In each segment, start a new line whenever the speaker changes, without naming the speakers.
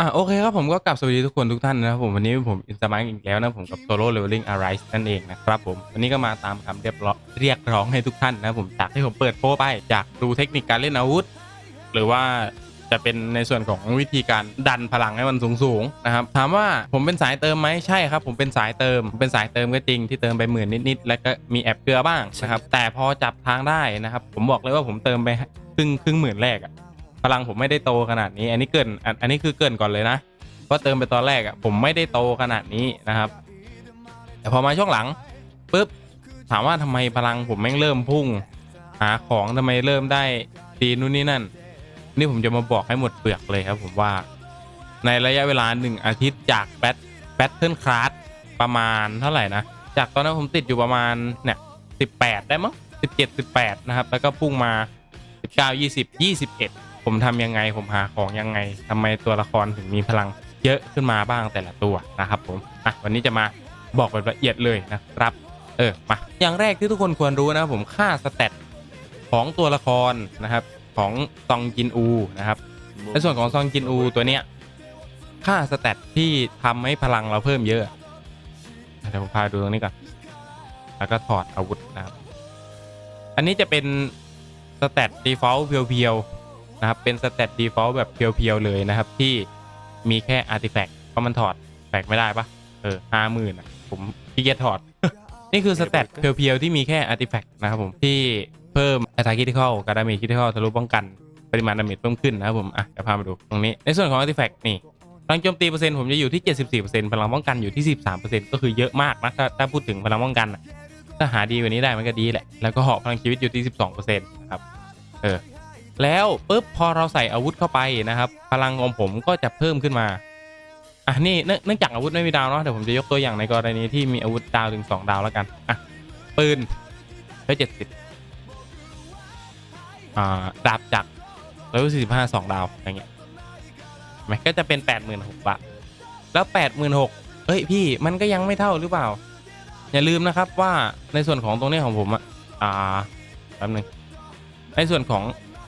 อะโอเคครับผมก็กลับสวัสดีทุกคนทุกท่านนะครับผมวันนี้ผมอินสตาแกรมอีกแล้วนะผมกับ Solo Leveling Arise นั่นเองนะครับผมวันนี้ก็มาตามคำเรียบร้องเรียกร้องให้ทุกท่านนะผมจากที่ผมเปิดโพสไปอยากดูเทคนิคการเล่นอาวุธ หรือว่าจะเป็นในส่วนของวิธีการดันพลังให้มันสูงๆนะครับถามว่าผมเป็นสายเติมไหมใช่ครับ ผมเป็นสายเติมผมเป็นสายเติมก็จริงที่เติมไปหมื่นนิดๆแล้วก็มีแอบเกลือบ้างนะครับแต่พอจับทางได้นะครับผมบอกเลยว่าผมเติมไปครึ่งครึ่งหมื่นแรกอะ พลังผมไม่ได้โตขนาดนี้ อันนี้เกินอันอันนี้คือเกินก่อนเลยนะเพราะเติมไปตอนแรกอะผมไม่ได้โตขนาดนี้นะครับ แต่พอมาช่วงหลังปุ๊บถามว่าทำไมพลังผมแม่งเริ่มพุ่ง หาของทำไมเริ่มได้ตีนู่นนี่นั่น นี่ผมจะมาบอกให้หมดเปลือกเลยครับผมว่าในระยะเวลาหนึ่งอาทิตย์จากแบทแบทเทิลคลาสประมาณเท่าไหร่นะ จากตอนนั้นผมติดอยู่ประมาณเนี่ยสิบแปดได้มั้งสิบเจ็ดสิบแปดนะครับ แล้วก็พุ่งมาสิบเก้ายี่สิบยี่สิบเอ็ด ผมทำยังไงผมหาของยังไงทำไมตัวละครถึงมีพลังเยอะขึ้นมาบ้างแต่ละตัวนะครับผมอะวันนี้จะมาบอกแบบละเอียดเลยนะครับเออมาอย่างแรกที่ทุกคนควรรู้นะครับผมค่าสเตตของตัวละครนะครับของซองจินอูนะครับในส่วนของซองจินอูตัวเนี้ยค่าสเตตที่ทำให้พลังเราเพิ่มเยอะเดี๋ยวผมพาดูตรงนี้ก่อนแล้วก็ถอดอาวุธนะครับ อันนี้จะเป็นสเตต default เพียวๆ นะครับ เป็นสเตต default แบบเพียวๆเลยนะครับ ที่มีแค่ artifact เพราะมันถอดแฟกไม่ได้ปะเออห้าหมื่นอะผมขี้เกียจถอด นี่คือสเตตเพียวๆที่มีแค่ artifact นะครับผมที่เพิ่ม attack critical การดาเมจ critical ทะลุป้องกันปริมาณดาเมจเพิ่มขึ้นนะครับผม อะจะพามาดูตรงนี้ ในส่วนของ artifact นี่พลังโจมตีเปอร์เซ็นต์ผมจะอยู่ที่ 74%พลังป้องกันอยู่ที่ 13%ก็คือเยอะมากนะถ้าถ้าพูดถึงพลังป้องกันอะถ้าหาดีกว่านี้ได้มันก็ดีแหละ แล้วก็พลังชีวิตอยู่ที่ 12%นะครับ เออ แล้วปุ๊บพอเราใส่อาวุธเข้าไปนะครับ พลังของผมก็จะเพิ่มขึ้นมาอะนี่เนื่องจากอาวุธไม่มีดาวเนาะเดี๋ยวผมจะยกตัวอย่างในกรณีที่มีอาวุธดาวถึง 2 ดาวแล้วกันอะปืนร้อยเจ็ดสิบอ่าดาบจักรร้อยสี่สิบห้าสองดาวอะไรเงี้ยเห็นไหมก็จะเป็นแปดหมื่นหกบาทแล้วแปดหมื่นหกเฮ้ยพี่มันก็ยังไม่เท่าหรือเปล่า อย่าลืมนะครับว่าในส่วนของตรงนี้ของผมอะอ่าแป๊บนึงในส่วนของ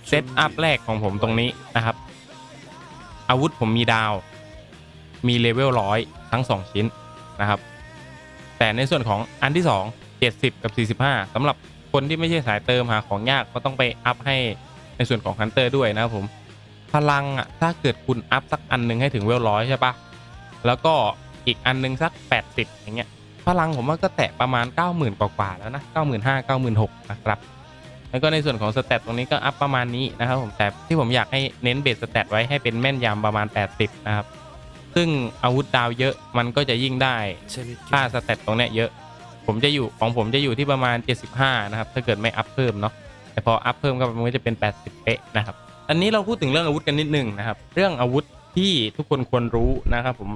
เซตอัพแรกของผมตรงนี้นะครับ อาวุธผมมีดาว มีเลเวลร้อยทั้ง 2 ชิ้นนะครับ แต่ในส่วนของอันที่ 2 70 กับ 45สำหรับคนที่ไม่ใช่สายเติมหาของยากก็ต้องไปอัพให้ในส่วนของฮันเตอร์ด้วยนะครับผมพลังอะถ้าเกิดคุณอัพสักอันหนึงให้ถึงเวลร้อยใช่ปะแล้วก็อีกอันหนึงสัก 80 อย่างเงี้ยพลังผมว่าก็แตะประมาณ 90,000 กว่าๆแล้วนะ 95,000 96,000นะครับ แล้วก็ในส่วนของสเตตตรงนี้ก็อัพประมาณนี้นะครับผมแต่ที่ผมอยากให้เน้นเบสสเตตไว้ให้เป็นแม่นยำประมาณ 80 นะครับ ซึ่งอาวุธดาวเยอะมันก็จะยิ่งได้ค่าสเตตตรงเนี้ยเยอะ ผมจะอยู่ของผมจะอยู่ที่ประมาณ 75 นะครับ ถ้าเกิดไม่อัพเพิ่มเนาะแต่พออัพเพิ่มก็มันก็จะเป็น 80 เป๊ะนะครับอันนี้เราพูดถึงเรื่องอาวุธกันนิดนึงนะครับ เรื่องอาวุธที่ทุกคนควรรู้นะครับผม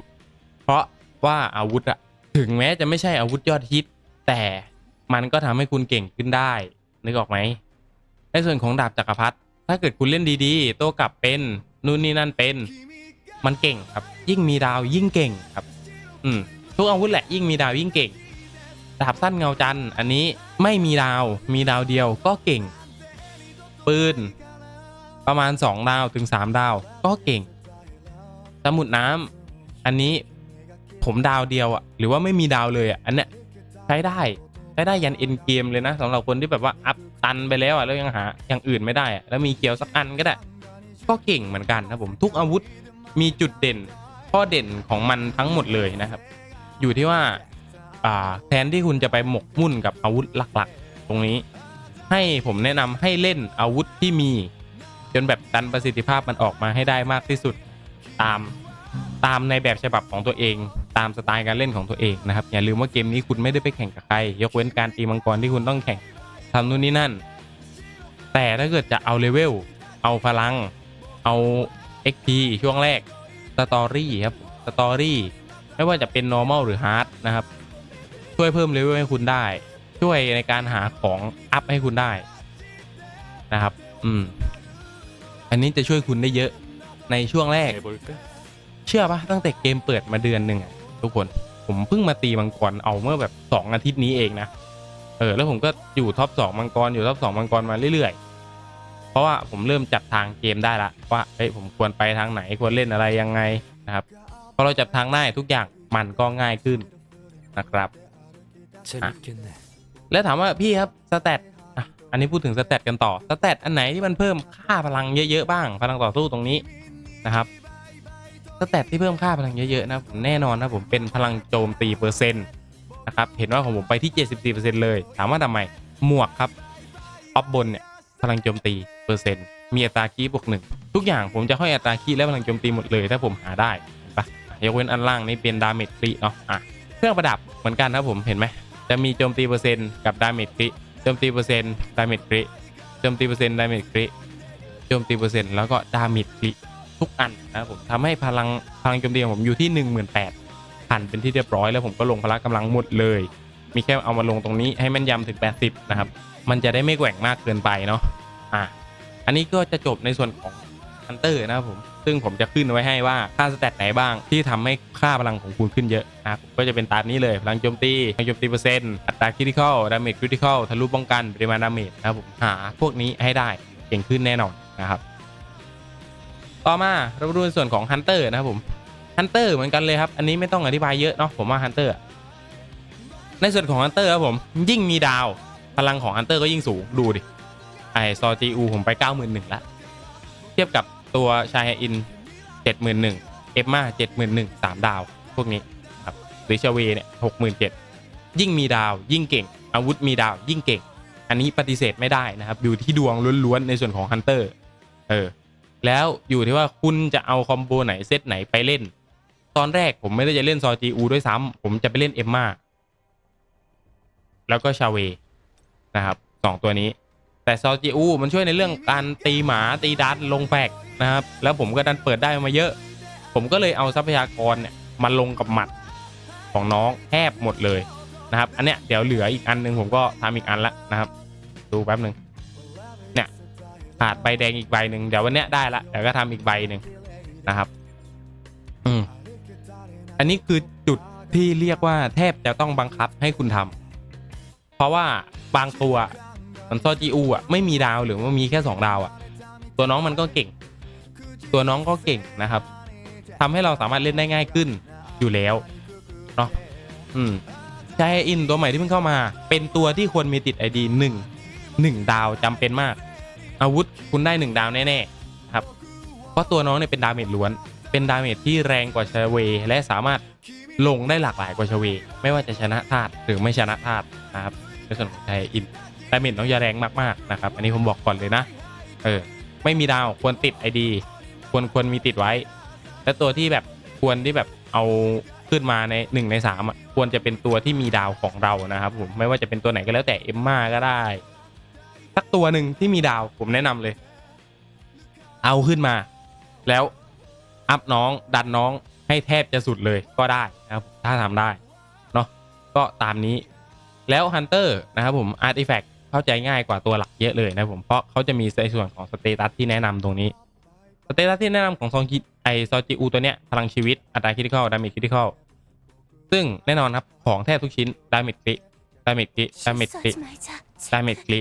เพราะว่าอาวุธอะถึงแม้จะไม่ใช่อาวุธยอดฮิต แต่มันก็ทำให้คุณเก่งขึ้นได้นึกออกไหม ในส่วนของดาบจักรพรรดิถ้าเกิดคุณเล่นดีๆ โต้กลับเป็นนู่นนี่นั่นเป็น มันเก่งครับ ยิ่งมีดาวยิ่งเก่งครับ อืมทุกอาวุธแหละยิ่งมีดาวยิ่งเก่ง ดาบสั้นเงาจันอันนี้ไม่มีดาวมีดาวเดียวก็เก่ง ปืน ประมาณ 2 ดาวถึง 3 ดาวก็เก่ง สมุดน้ำอันนี้ผมดาวเดียวอะหรือว่าไม่มีดาวเลยอะอันเนี้ยใช้ได้ใช้ได้ยันเอ็นเกมเลยนะสำหรับคนที่แบบว่าอัพ ตันไปแล้วอะแล้วยังหาอย่างอื่นไม่ได้อะแล้วมีเกียวสักอันก็ได้ ก็เก่งเหมือนกันครับผมทุกอาวุธมีจุดเด่นข้อเด่นของมันทั้งหมดเลยนะครับ อยู่ที่ว่าอ่าแทนที่คุณจะไปหมกมุ่นกับอาวุธหลักๆ ตรงนี้ ให้ผมแนะนำให้เล่นอาวุธที่มี จนแบบดันประสิทธิภาพมันออกมาให้ได้มากที่สุดตามตามในแบบฉบับของตัวเอง ตามสไตล์การเล่นของตัวเองนะครับอย่าลืมว่าเกมนี้คุณไม่ได้ไปแข่งกับใคร ยกเว้นการตีมังกรที่คุณต้องแข่ง ทำนู่นนี่นั่น แต่ถ้าเกิดจะเอาเลเวล เอาพลัง เอา XP ช่วงแรกสตอรี่ครับสตอรี่ไม่ว่าจะเป็น normal หรือ hard นะครับ ช่วยเพิ่มเลเวลให้คุณได้ ช่วยในการหาของอัพให้คุณได้นะครับ อืม อันนี้จะช่วยคุณได้เยอะในช่วงแรก เชื่อปะตั้งแต่เกมเปิดมาเดือนหนึ่งอะทุกคนผมเพิ่งมาตีมังกรเอาเมื่อแบบสองอาทิตย์นี้เองนะ เออแล้วผมก็อยู่ท็อปสองมังกรอยู่ท็อปสองมังกรมาเรื่อยๆ เพราะว่าผมเริ่มจับทางเกมได้ละว่าเฮ้ยผมควรไปทางไหนควรเล่นอะไรยังไงนะครับพอเราจับทางได้ทุกอย่างมันก็ง่ายขึ้นนะครับแล้วถามว่าพี่ครับสเตตอันนี้พูดถึงสเตตกันต่อสเตตอันไหนที่มันเพิ่มค่าพลังเยอะๆบ้าง พลังต่อสู้ตรงนี้นะครับสเตตที่เพิ่มค่าพลังเยอะๆนะผมแน่นอนนะผมเป็นพลังโจมตีเปอร์เซ็นต์ นะครับเห็นว่าของผมไปที่ 74%เลย ถามว่าทำไมหมวกครับออฟบนเนี่ยพลังโจมตีเปอร์เซ็นต์มีอัตราคีย์บวกหนึ่งทุกอย่างผมจะห้อยอัตราคีย์และพลังโจมตีหมดเลย ถ้าผมหาได้เห็นปะยกเว้นอันล่างนี่เป็นดาเมจฟรีเนาะอะเครื่องประดับเหมือนกันครับผมเห็นไหมจะมีโจมตีเปอร์เซ็นต์กับดาเมจคริโจมตีเปอร์เซ็นต์ดาเมจคริโจมตีเปอร์เซ็นต์ดาเมจคริโจมตีเปอร์เซ็นต์แล้วก็ดาเมจคริทุกอันนะครับผมทำให้พลังพลังโจมตีของผมอยู่ที่ 1 8 0 0 0 พันเป็นที่เรียบร้อยแล้วผมก็ลงพละกำลังหมดเลย มีแค่เอามาลงตรงนี้ให้แม่นยำถึง 80 นะครับ มันจะได้ไม่แกว่งมากเกินไปเนาะอะอันนี้ก็จะจบในส่วนของฮันเตอร์นะครับผมซึ่งผมจะขึ้นไว้ให้ว่าค่าสแตทไหนบ้างที่ทำให้ค่าพลังของคุณขึ้นเยอะนะครับก็จะเป็นตามนี้เลย พลังโจมตีพลังโจมตีเปอร์เซ็นต์อัตราคริติคอลดาเมจคริติคอลทะลุป้องกันปริมาณดาเมจนะครับผมหาพวกนี้ให้ได้เก่งขึ้นแน่นอนนะครับ ต่อมาเรามาดูในส่วนของฮันเตอร์นะครับผม ฮันเตอร์เหมือนกันเลยครับ อันนี้ไม่ต้องอธิบายเยอะเนาะผมว่าฮันเตอร์ในส่วนของฮันเตอร์ครับผม ยิ่งมีดาว พลังของฮันเตอร์ก็ยิ่งสูง ดูดิ ไอซอจีอูผมไป 91,000ละเทียบกับตัวชายอิน 71,000เอฟมา71,000 3 ดาว พวกนี้ครับหรือชเวเนี่ย67,000 ยิ่งมีดาว ยิ่งเก่ง อาวุธมีดาว ยิ่งเก่ง อันนี้ปฏิเสธไม่ได้นะครับอยู่ที่ดวงล้วนๆในส่วนของฮันเตอร์เออแล้วอยู่ที่ว่าคุณจะเอาคอมโบไหนเซตไหนไปเล่น ตอนแรกผมไม่ได้จะเล่นซอจีอูด้วยซ้ำผมจะไปเล่นเอ็มมาแล้วก็ชาเวนะครับสองตัวนี้ แต่ซอจีอูมันช่วยในเรื่องการตีหมาตีดัตลงแฟกนะครับ แล้วผมก็ดันเปิดได้มาเยอะ ผมก็เลยเอาทรัพยากรเนี่ยมาลงกับหมัดของน้องแทบหมดเลยนะครับ อันเนี้ยเดี๋ยวเหลืออีกอันหนึ่งผมก็ทำอีกอันละนะครับ ดูแป๊บหนึ่งเนี่ยขาดใบแดงอีกใบหนึ่งเดี๋ยววันเนี้ยได้ละเดี๋ยวก็ทำอีกใบหนึ่งนะครับ อืม อันนี้คือจุดที่เรียกว่าแทบจะต้องบังคับให้คุณทำเพราะว่าบางตัวมันซอจีอูอะไม่มีดาวหรือว่ามีแค่สองดาวอะ ตัวน้องมันก็เก่ง ตัวน้องก็เก่งนะครับทำให้เราสามารถเล่นได้ง่ายขึ้นอยู่แล้วเนาะอืมชายอินตัวใหม่ที่เพิ่งเข้ามา เป็นตัวที่ควรมีติดไอดีหนึ่งหนึ่งดาวจำเป็นมาก อาวุธคุณได้หนึ่งดาวแน่ๆครับ เพราะตัวน้องเนี่ยเป็นดาเมจล้วน เป็นดาเมจที่แรงกว่าชาเว และสามารถลงได้หลากหลายกว่าชาเว ไม่ว่าจะชนะธาตุหรือไม่ชนะธาตุนะครับในส่วนของชายอินดาเมจน้องจะแรงมากๆนะครับ อันนี้ผมบอกก่อนเลยนะ เออ ไม่มีดาวควรติดไอดีควรควรมีติดไว้ และตัวที่แบบควรที่แบบเอาขึ้นมาในหนึ่งในสามอะควรจะเป็นตัวที่มีดาวของเรานะครับผมไม่ว่าจะเป็นตัวไหนก็แล้วแต่เอมมาก็ได้สักตัวหนึ่งที่มีดาวผมแนะนำเลย เอาขึ้นมา แล้ว อัพน้องดันน้องให้แทบจะสุดเลยก็ได้นะครับถ้าทำได้เนาะก็ตามนี้แล้วฮันเตอร์นะครับผมอาร์ติแฟกต์เข้าใจง่ายกว่าตัวหลักเยอะเลยนะผมเพราะเขาจะมีในส่วนของสเตตัสที่แนะนำตรงนี้สเตตัสที่แนะนำของซองกิไอซอจิอูตัวเนี้ยพลังชีวิตอัตราคิติคอลดาเมจคิติคอลซึ่งแน่นอนครับของแทบทุกชิ้นดาเมจคริดาเมจคริดาเมจคริดาเมจคริ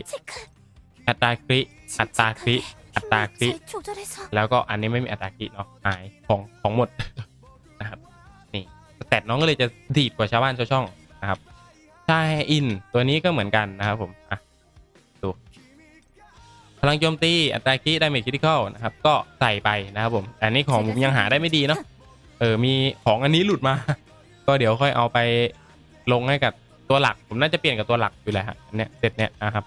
อัตราคริอัตราคริ อัตราคริแล้วก็อันนี้ไม่มีอัตราคริเนาะหายของของหมดนะครับนี่แตตน้องก็เลยจะดีดกว่าชาวบ้านชาวช่องนะครับใช่อิน ตัวนี้ก็เหมือนกันนะครับผมอะดูพลังโจมตีอัตราคริได้เมจคริติคอลนะครับ ก็ใส่ไปนะครับผม อันนี้ของผมยังหาได้ไม่ดีเนาะเออมีของอันนี้หลุดมา ก็เดี๋ยวค่อยเอาไปลงให้กับตัวหลัก ผมน่าจะเปลี่ยนกับตัวหลักอยู่แล้วฮะเนี่ยเสร็จเนี่ยนะครับ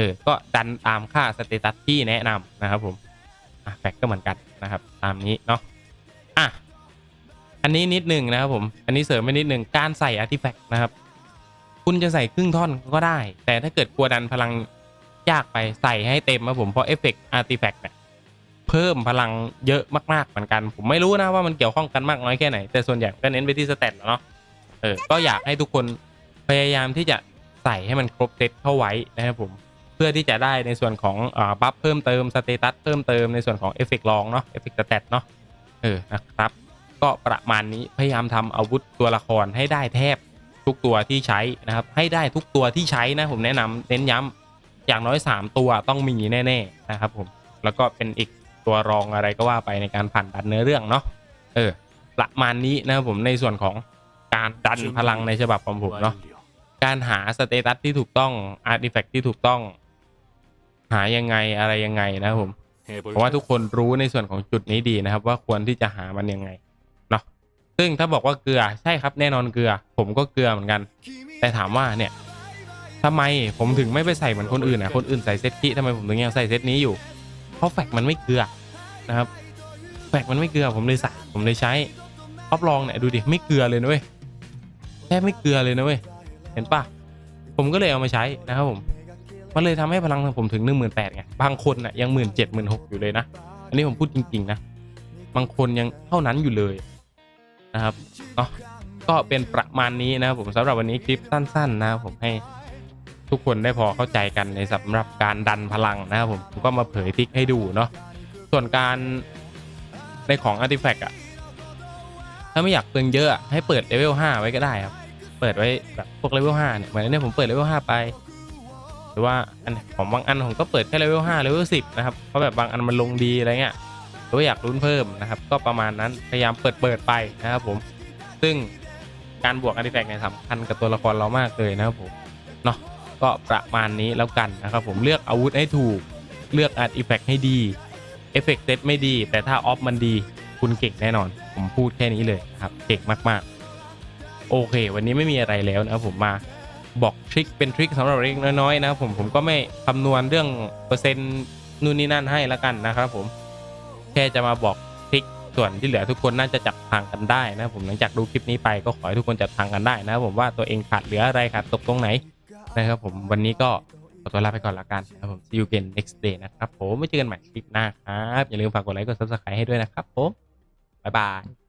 ออก็ดันตามค่าสเตตัสที่แนะนำนะครับผมอะแฟกก็เหมือนกันนะครับ ตามนี้เนาะอะอันนี้นิดหนึ่งนะครับผม อันนี้เสริมไปนิดหนึ่งการใส่อาร์ติแฟกต์นะครับ คุณจะใส่ครึ่งท่อนก็ได้ แต่ถ้าเกิดกลัวดันพลังยากไปใส่ให้เต็มครับผมเพราะเอฟเฟกต์อาร์ติแฟกต์เนี่ยเพิ่มพลังเยอะมากๆเหมือนกัน ผมไม่รู้นะว่ามันเกี่ยวข้องกันมากน้อยแค่ไหน แต่ส่วนใหญ่ก็เน้นไปที่สเตตเนาะเออก็อยากให้ทุกคนพยายามที่จะใส่ให้มันครบเซตเข้าไว้นะครับผม พื่อที่จะได้ในส่วนของอบัฟเพิ่มเติมสเตตัสเพิ่มเติมในส่วนของเอฟเฟกต์รองเนาะเอฟเฟกต์สเตตเนาะเออนะครับก็ประมาณนี้พยายามทำอาวุธตัวละครให้ได้แทบทุกตัวที่ใช้นะครับ ให้ได้ทุกตัวที่ใช้นะผมแนะนำเน้นย้ำอย่างน้อย 3 ตัวต้องมีแน่ๆนะครับผมแล้วก็เป็นอีกตัวรองอะไรก็ว่าไปในการผ่านดันเนื้อเรื่องเนาะเออประมาณนี้นะครับผมในส่วนของการดันพลังในฉบับของผมเนาะการหาสเตตัสที่ถูกต้องอาร์ติแฟกต์ที่ถูกต้อง หายังไงอะไรยังไงนะครับผม
ヘボ
เพราะว่าทุกคนรู้ในส่วนของจุดนี้ดีนะครับ ว่าควรที่จะหามันยังไงเนาะซึ่งถ้าบอกว่าเกลือใช่ครับแน่นอนเกลือ ผมก็เกลือเหมือนกัน แต่ถามว่าเนี่ยทำไมผมถึงไม่ไปใส่เหมือนคนอื่นอะคนอื่นใส่เซตกี้ทำไมผมถึงยังใส่เซตนี้อยู่ เพราะแฟกมันไม่เกลือนะครับ แฟกมันไม่เกลือผมเลยใส่ผมเลยใช้ท็อปลองเนี่ยดูดิไม่เกลือเลยนะเว้ยแทบไม่เกลือเลยนะเว้ยเห็นปะผมก็เลยเอามาใช้นะครับผม มันเลยทำให้พลังของผมถึงหนึ่งหมื่นแปดไงบางคนน่ะยังหมื่นเจ็ดหมื่นหกอยู่เลยนะ อันนี้ผมพูดจริง ๆ นะ บางคนยังเท่านั้นอยู่เลยนะครับเนาะก็เป็นประมาณนี้นะครับผมสำหรับวันนี้คลิปสั้น ๆ นะครับผมให้ทุกคนได้พอเข้าใจกันในสำหรับการดันพลังนะครับผมผมก็มาเผยทิกให้ดูเนาะส่วนการในของ Artifact อะถ้าไม่อยากเปลืองเยอะให้เปิดเลเวล5ไว้ก็ได้ครับ เปิดไว้แบบพวกเลเวล5เนี่ยเหมือนนเนี้ยผมเปิดเลเวล5ไป รือว่าอันของบางอันผมก็เปิดแค่เลเวล5เลเวล10นะครับเพราะแบบบางอันมันลงดีอะไรเงี้ยหรือว่าอยากลุ้นเพิ่มนะครับ ก็ประมาณนั้นพยายามเปิดเปิดไปนะครับผมซึ่งการบวกอาร์ติแฟกต์เนี่ยสำคัญกับตัวละครเรามากเลยนะครับผมเนาะก็ประมาณนี้แล้วกันนะครับผมเลือกอาวุธให้ถูกเลือกอาร์ติแฟกต์ให้ดีเอฟเฟกต์เซตไม่ดี แต่ถ้าออฟมันดีคุณเก่งแน่นอน ผมพูดแค่นี้เลยครับ เก่งมากๆ โอเค วันนี้ไม่มีอะไรแล้วนะครับผมมา บอกทริคเป็นทริคสำหรับเล็กน้อยๆนะครับผมผมก็ไม่คำนวณเรื่องเปอร์เซ็นต์นู่นนี่นั่นให้แล้วกันนะครับผมแค่จะมาบอกทริคส่วนที่เหลือทุกคนน่าจะจับทางกันได้นะผมหลังจากดูคลิปนี้ไปก็ขอให้ทุกคนจับทางกันได้นะผมว่าตัวเองขาดเหลืออะไรขาดตกตรงไหนนะครับผมวันนี้ก็ขอตัวลาไปก่อนละกันนะครับผม see you again next day นะครับผมไว้เจอกันใหม่คลิปหน้าครับ อย่าลืมฝากกดไลค์กด subscribe ให้ด้วยนะครับผมบ๊ายบาย